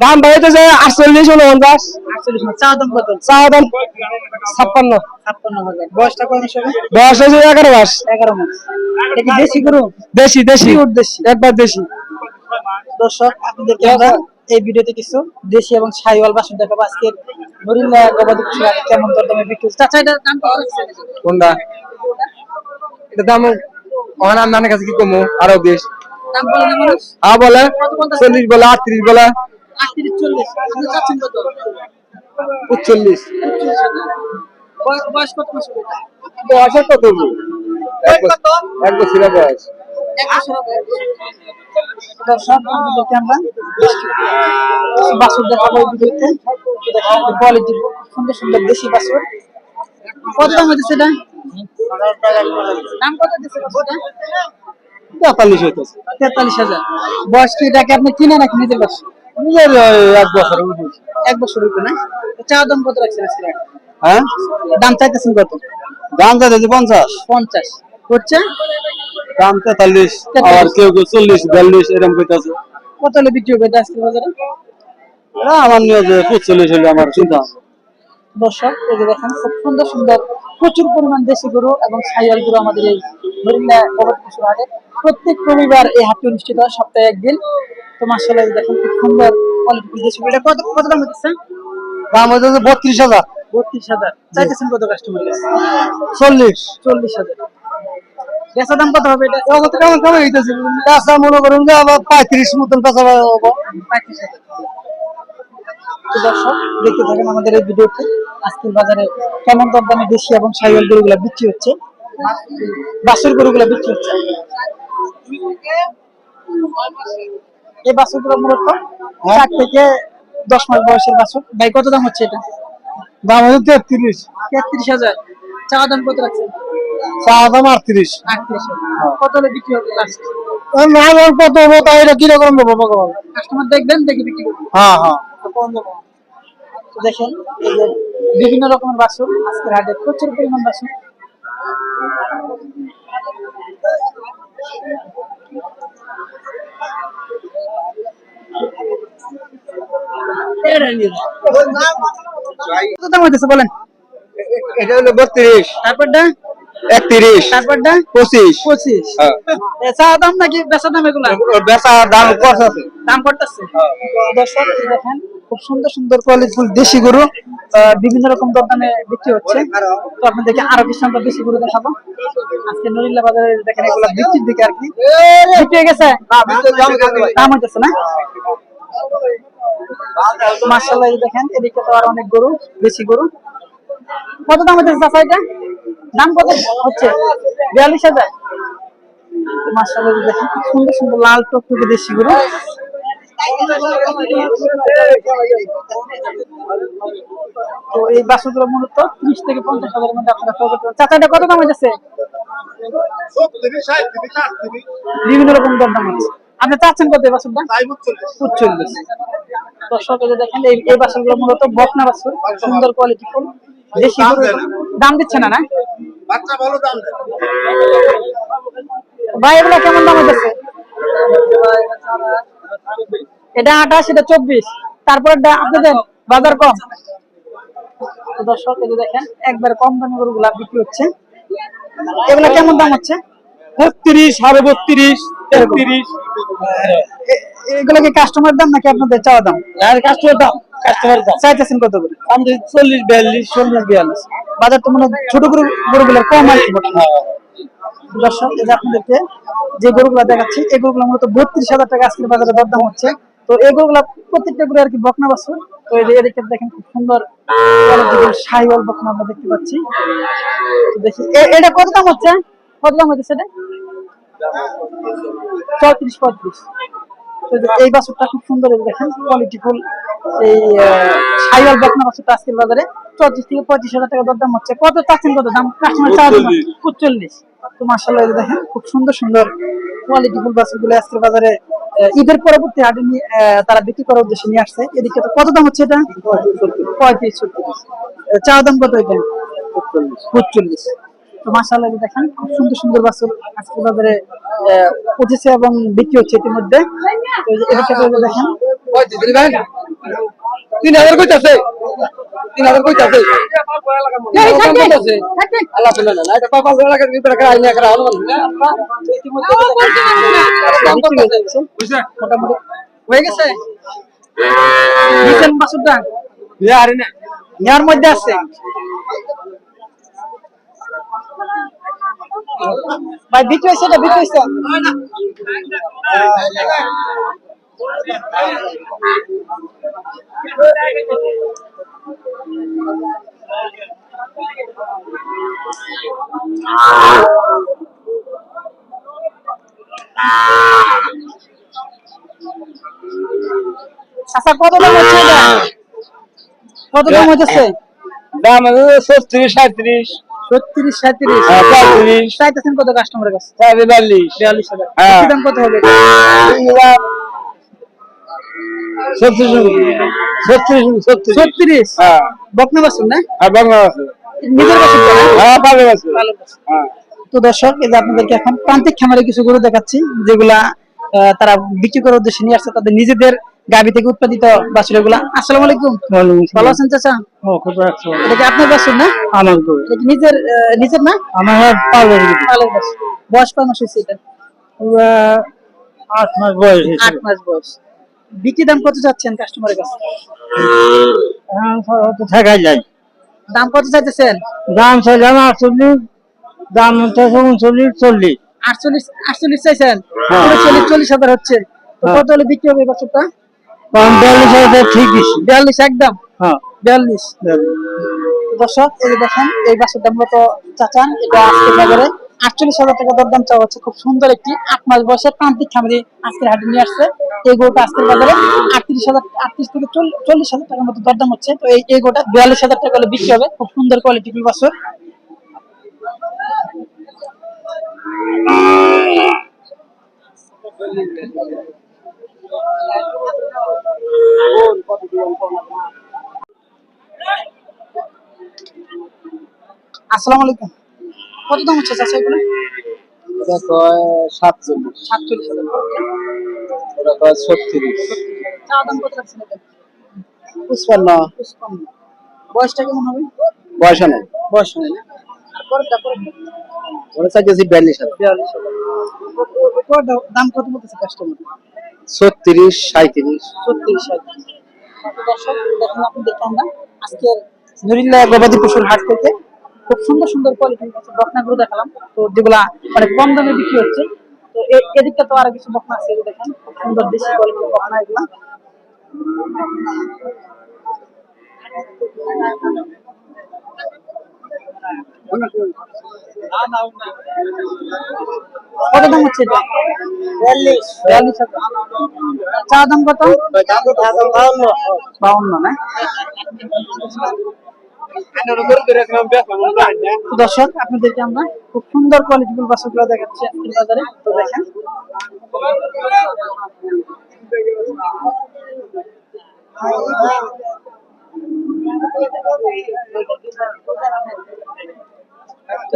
দাম বাড়িতেছে আটচল্লিশ চা দাম কত? চা দাম ছাপ্পান্ন। ছাপ্পান্ন হাজার। বয়সটা বয়স হয়েছে এগারো মাস। এগারো মাস। দেশি গরু? দেশি দেশি। দেশি। একবার দেশি। দর্শক আপনাদেরকে আমরা এই ভিডিওতে কিছু দেশি এবং সাইওয়াল বাসন দেখাবো। আজকের নরিল্লা গবাদি হাটে কেমন দরদামে বিক্রি হচ্ছে? চাচা এটা দাম কত কোনটা? এটা দাম আমার নানের কাছে কি কমো? আরও বেশ। দাম বলে? চল্লিশ বলে আটত্রিশ বলে। উনচল্লিশ। বয়- বয়স কত বয়সের কত? এক বছর- বয়স এক বছর হবে দর্শক আপনাদেরকে আমরা বাছুর দেখাবো এই ভিডিওতে। দেখেন কোয়ালিটি সুন্দর সুন্দর দেশি বাছুর। কত দাম হচ্ছে এটা? দাম কত দিচ্ছে বাছুরটা? তেতাল্লিশ হইতেছে। তেতাল্লিশ হাজার। বয়স কি এটাকে আপনি কিনে নাকি নিজের বাস নিজের এক বছর এক বছর না? চা দাম কত রাখছেন আজকে? হ্যাঁ? দাম চাইতেছেন কত? দাম চাইতেছে পঞ্চাশ। পঞ্চাশ। হচ্ছে দাম তেতাল্লিশ আর কেউ কেউ চল্লিশ বিয়াল্লিশ এরকম কইতাছে। কত হলে বিক্রি হবে এটা আজকের বাজারে? না আমার নিয়ে যে পঁচল্লিশ হলে আমার চিন্তা দর্শক এই যে দেখেন খুব সুন্দর সুন্দর প্রচুর পরিমাণ দেশি গরু এবং সাইয়াল গরু আমাদের এই গবাদি পশুর হাটে। প্রত্যেক রবিবার এই হাটটি অনুষ্ঠিত হয় সপ্তাহে একদিন। তো মাসাল্লাহ দেখেন খুব সুন্দর কোয়ালিটি দেশি গরু। এটা কত কত দাম হচ্ছে দাম হইতেছে বত্রিশ হাজার। বত্রিশ হাজার। চাইতেছেন কত কাস্টমার চল্লিশ। চল্লিশ হাজার। বেচা দাম কত হবে এটা? কত কেমন কেমন হইতেছে? পেঁচা মনে করুন যে আবার পঁয়ত্রিশ মতন হব। পঁয়ত্রিশ দর্শক দেখতে থাকেন আমাদের এই ভিডিওতে। আজকের বাজারে কেমন দরদামে দেশি এবং গরুগুলা বিক্রি হচ্ছে? বাছুর গরুগুলা বিক্রি হচ্ছে? এই বাছুরগুলো মূলত চার থেকে দশ মাস বয়সের বাছুর। ভাই কত দাম হচ্ছে এটা? দাম হচ্ছে তেত্রিশ। তেত্রিশ হাজার। চা দাম কত রাখছে চা দাম আটত্রিশ। আটত্রিশ। কত হলে বিক্রি হবে লাস্ট না কত হব তাই এটা কীরকম দেবো ভগবান? কাস্টমার দেখবেন দেখে বিক্রি করবেন। হ্যাঁ হ্যাঁ। দেখেন বিভিন্ন রকমের বাসন আজকের হাটে প্রচুর পরিমাণ বাসন। কত দাম হইতেছে বলেন? এটা হলো বত্রিশ। তারপরটা? একত্রিশ তারপরটা? পঁচিশ। পঁচিশ। হ্যাঁ। দাম নাকি বেচা দাম এগুলা? বেচা দাম কত আছে দাম করতেছে। দর্শক দেখেন খুব সুন্দর সুন্দর কোয়ালিটিফুল দেশি গরু বিভিন্ন রকম দরদামে বিক্রি হচ্ছে। তো আপনাদেরকে আরও কিছু আমরা দেশি গরু দেখাবো। আজকে নরিল্লা বাজারে দেখেন এগুলো বিক্রির দিকে আর কি। বিক্রি হয়ে গেছে? দাম হইতেছে না? মার্শাল্লাহ দেখেন এদিকে তো আর অনেক গরু দেশি গরু। কত দাম এটা? দাম কত হচ্ছে? বিয়াল্লিশ হাজার। মার্শাল্লাহ দেখেন খুব সুন্দর সুন্দর লাল টকটকে দেশি গরু। তো এই বাসগুলো মূলত ত্রিশ থেকে পঞ্চাশ হাজারের মধ্যে আপনারা ক্রয় করতে পারেন। চাচা কত দাম হয়েছে বিভিন্ন রকম দর দাম আছে আপনি চাচ্ছেন কত এই বাসুরটা? উচ্চল্লিশ। দর্শক দেখেন, এই বাসনগুলো মূলত বকনা বাসন সুন্দর কোয়ালিটি ফুল। দেশি দাম দিচ্ছে না না? বাচ্চা ভালো দাম ভাই এগুলো কেমন দাম হচ্ছে এটা আঠাশ এটা চব্বিশ। তারপর আপনাদের বাজার কম? তো দর্শক এই দেখেন একবার কম দামে গরুগুলা বিক্রি হচ্ছে। এগুলা কেমন দাম হচ্ছে? বত্রিশ সাড়ে বত্রিশ তেত্রিশ। এগুলা কি কাস্টমার দাম নাকি আপনাদের চাওয়া দাম? কাস্টমার দাম কাস্টমার দাম। চাইতেছেন কত করে? আমি চল্লিশ বিয়াল্লিশ চল্লিশ বিয়াল্লিশ। বাজার তো মনে ছোট গরু, গরুগুলোর কম আর দর্শক, এই যে আপনাদেরকে যে গরুগুলো দেখাচ্ছি, এই গরুগুলো মূলত বত্রিশ হাজার টাকা আজকের বাজারে দরদাম হচ্ছে। তো এই গরুগুলো প্রত্যেকটা গরু আর কি বকনা বাছুর। তো এদিকে দেখেন খুব সুন্দর সাইওয়াল বকনা আমরা দেখতে পাচ্ছি। দেখি এটা কত দাম হচ্ছে? কত দাম হচ্ছে সেটা চৌত্রিশ, পঁয়ত্রিশ। এই বাছুরটা খুব সুন্দর দেখেন কোয়ালিটি ফুল এই সাইওয়াল বকনা বাছুরটা আজকের বাজারে। চৌত্রিশ থেকে পঁয়ত্রিশ হাজার টাকা দরদাম হচ্ছে। কত চাচ্ছেন কত দাম? কাস্টমার চাওয়া দাম উচ্চল্লিশ তো মার্শাল্লাহ দেখেন খুব সুন্দর সুন্দর কোয়ালিটি ফুল বাছুরগুলো আজকের বাজারে ঈদের পরবর্তী হাটে তারা বিক্রি করার উদ্দেশ্যে নিয়ে আসছে। এদিকে তো কত দাম হচ্ছে এটা? পঁয়ত্রিশ ছত্রিশ চা দাম কত এটা? পঁচল্লিশ তো মাসাল্লাহ দেখেন খুব সুন্দর সুন্দর বাছুর আজকে বাজারে আহ, উঠেছে এবং বিক্রি হচ্ছে ইতিমধ্যে। তো দেখেন। তিন হাজার কইতাছে। তিন হাজার কইতাছে। আল্লাহ পেলে না এটা পাপা বেলা করে ভিতরে করে আইনা করে আলো ইতিমধ্যে তো দেখেন, বিক্রি হয়ে যাচ্ছে। মোটামুটি হয়ে গেছে। নিছেন বাছুরটা? নেওয়ার মধ্যে আছে। ভাই, বিক্রি হয়েছে এটা, বিক্রি হয়েছে। আচ্ছা কত দাম হচ্ছে কত দাম হচ্ছে দাম ছত্রিশ সাঁত্রিশ। ছত্রিশ সাঁত্রিশ। চাইতেছেন কত কাস্টমারের কাছে? বিয়াল্লিশ। বিয়াল্লিশ হাজার। দাম কত হবে? ছত্রিশ ছত্রিশ ছত্রিশ। ছত্রিশ? বকনা বাসুন না? আর বাংলা আছে নিজের বাসুন তো দর্শক এই যে আপনাদেরকে এখন প্রান্তিক খামারে কিছু গরু দেখাচ্ছি যেগুলা আহ, তারা বিক্রি করার উদ্দেশ্যে নিয়ে আসছে তাদের নিজেদের গাভী থেকে উৎপাদিত বাছুর এগুলা আসসালামু আলাইকুম। ভালো আছেন চাচা? এটা কি আপনার বাছুর না? আমার এটা কি নিজের নিজের না? আমার পাবে পালের বাছুর। বয়স কয় মাস হয়েছে এটা? আট মাস বয়স আট মাস বয়স। বিক্রি দাম কত যাচ্ছেন কাস্টমারের কাছে? থাকাই যায়। দাম কত চাইতেছেন? দাম চাইলাম আটচল্লিশ দাম উনচল্লিশ চল্লিশ। আটচল্লিশ আটচল্লিশ চাইছেন? হ্যাঁ। চল্লিশ হাজার হচ্ছে। তো হ্যাঁ। কত হলে বিক্রি হবে বছরটা? বিয়াল্লিশ হাজার ঠিক বিয়াল্লিশ একদম? হ্যাঁ। বিয়াল্লিশ। দর্শক এই দেখেন এই বাসের মূলত চাচান এটা আজকের বাজারে আটচল্লিশ হাজার টাকা দরদাম চাওয়া হচ্ছে। খুব সুন্দর একটি আট মাস বয়সের প্রান্তিক খামারি আজকের হাটে নিয়ে আসছে। এই গরুটা আজকের বাজারে আটত্রিশ হাজার আটত্রিশ থেকে চল্লিশ হাজার টাকার মতো দরদাম হচ্ছে। তো এই এই গরুটা বিয়াল্লিশ হাজার টাকা হলে বিক্রি হবে। খুব সুন্দর কোয়ালিটি বাছর। আসসালামু আলাইকুম। কত দাম হচ্ছে চাচা এগুলো এটা কয় সাতচল্লিশ সাতচল্লিশ এটা কয় ছত্রিশ। চা দাম কত রাখছেন এটা পুষ্পান্ন। বয়সটা কেমন হবে? পয়সা নেই বয়স না? আর পরেরটা পরেরটা? ওরা চাইতেছি বিয়াল্লিশ হাজার। বিয়াল্লিশ দাম কত বলতেছে কাস্টমার ছত্রিশ সাঁত্রিশ ছত্রিশ হাজার দর্শক? দেখুন আপনাদেরকে আমরা আজকের নুরিল্লাহ গবাদি পশুর হাট থেকে খুব সুন্দর সুন্দর কোয়ালিটির কিছু বকনাগুলো দেখালাম। তো যেগুলা অনেক কম দামে বিক্রি হচ্ছে। তো এদিকটা তো আরও কিছু বকনা আছে দেখেন, খুব সুন্দর দেশি কোয়ালিটির বকনা এগুলা। কত দাম হচ্ছে বিয়াল্লিশ। বিয়াল্লিশ চা দাম কত? বাউন্ন না? দর্শক আপনাদেরকে আমরা খুব সুন্দর কোয়ালিটিফুল বাসগুলো দেখাচ্ছি আজকের বাজারে। তো দেখেন।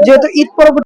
যেহেতু ঈদ পরবর্তী